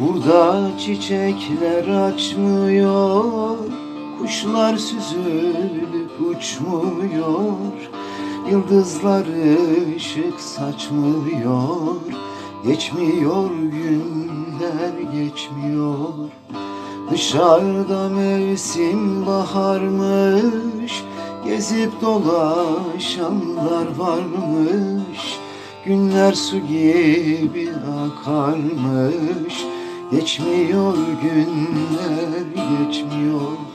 Burada çiçekler açmıyor Kuşlar süzülüp uçmuyor Yıldızlar ışık saçmıyor. Geçmiyor günler geçmiyor. Dışarıda mevsim baharmış Gezip dolaşanlar varmış. Günler su gibi akarmış Geçmiyor günler geçmiyor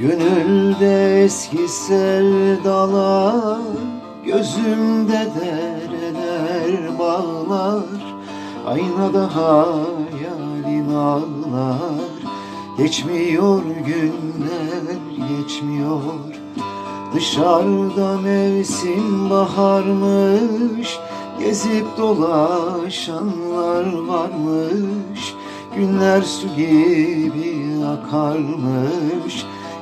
Gönülde eski sevdalar Gözümde dereler bağlar. Aynada hayalin ağlar Geçmiyor günler geçmiyor. Dışarıda mevsim baharmış Gezip dolaşanlar varmış. Günler su gibi akarmış